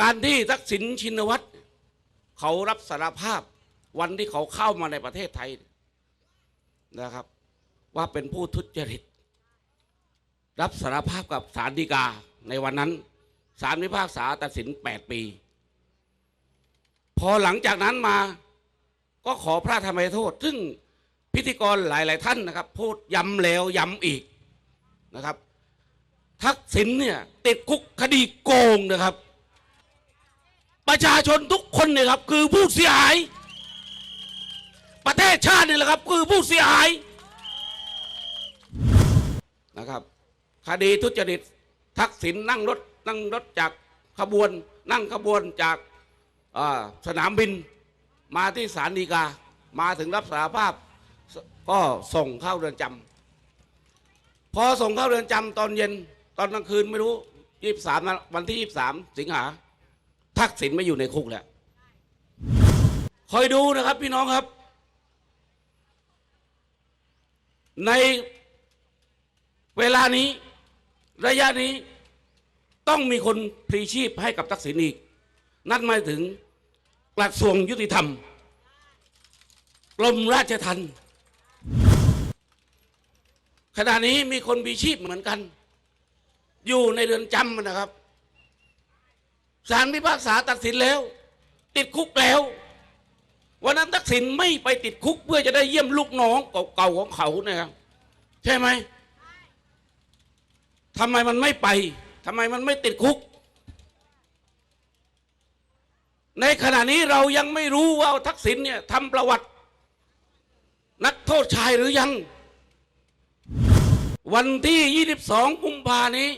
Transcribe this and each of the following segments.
การที่ทักษิณชินวัตรเขารับสารภาพวันที่เขาเข้ามาในประเทศไทยนะครับ ว่าเป็นผู้ทุจริต รับสารภาพกับศาลฎีกาในวันนั้นศาลพิพากษาตัดสิน 8 ปี พอหลังจากนั้นมาก็ขอพระธรรมโทษ ซึ่งพิธีกรหลาย ๆ ท่านนะครับ พูดย้ำแล้วย้ำอีกนะครับ ทักษิณเนี่ยติดคุกคดีโกงนะครับ ประชาชนทุกคนเนี่ยครับคือผู้เสียหาย ประเทศชาตินี่แหละครับคือผู้เสียหายนะครับคดีทุจริตทักษิณนั่งรถนั่งรถจากขบวน นั่งขบวนจากสนามบิน มาที่ศาลฎีกา มาถึงรับสารภาพ ก็ส่งเข้าเรือนจำพอส่งเข้าเรือนจำตอนเย็นตอนกลางคืนไม่รู้ยี่สามวันที่ยี่สามสิงหา ทักษิณไม่อยู่ในคุกแล้วคอยดูนะครับ พี่น้องครับ ในเวลานี้ระยะนี้ต้องมีคนพลีชีพให้กับทักษิณอีก นั่นหมายถึงกระทรวงยุติธรรมกรมราชทัณฑ์ขณะนี้มีคนพลีชีพเหมือนกัน อยู่ในเรือนจำนะครับ ศาลพิพากษาตัดสินแล้ว ติดคุกแล้ว วันนั้นทักษิณไม่ไปติดคุกเพื่อจะได้เยี่ยมลูกน้องเก่าๆของเขานะครับใช่ไหมทำไมมันไม่ไปทำไมมันไม่ติดคุก ในขณะนี้เรายังไม่รู้ว่าทักษิณเนี่ยทำประวัติ นักโทษชายหรือยัง วันที่ 22 กุมภานี้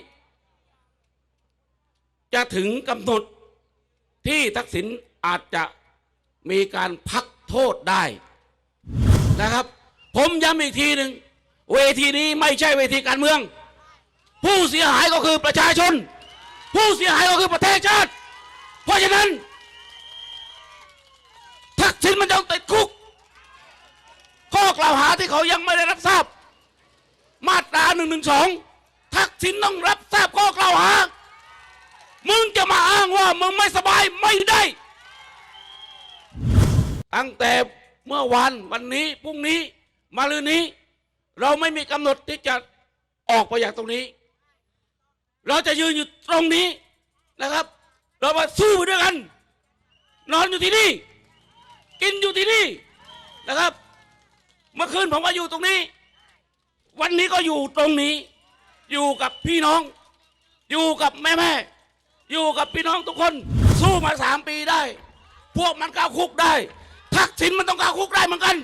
จะถึงกำหนดที่ทักษิณอาจจะมีการพักโทษได้นะครับ ผมย้ำอีกทีหนึ่งเวทีนี้ไม่ใช่เวทีการเมือง ผู้เสียหายก็คือประชาชน ผู้เสียหายก็คือประเทศชาติ เพราะฉะนั้น ทักษิณมันต้องติดคุก ข้อกล่าวหาที่เขายังไม่ได้รับทราบ มาตราหนึ่งหนึ่งสองทักษิณต้องรับทราบข้อกล่าวหา มึงจะมาอ้างว่ามึงไม่สบายไม่ได้ ตั้งแต่เมื่อวานวันนี้พรุ่งนี้มาลืนนี้ เราไม่มีกำหนดที่จะออกไปจากตรงนี้ เราจะยืนอยู่ตรงนี้นะครับ เรามาสู้ไปด้วยกัน นอนอยู่ที่นี่ กินอยู่ที่นี่นะครับ เมื่อคืนผมก็อยู่ตรงนี้ วันนี้ก็อยู่ตรงนี้ อยู่กับพี่น้อง อยู่กับแม่แม่ อยู่กับพี่น้องทุกคน สู้มาสามปีได้ พวกมันก้าวคุกได้ ทักษิณมันต้องก้าวคุกได้เหมือนกัน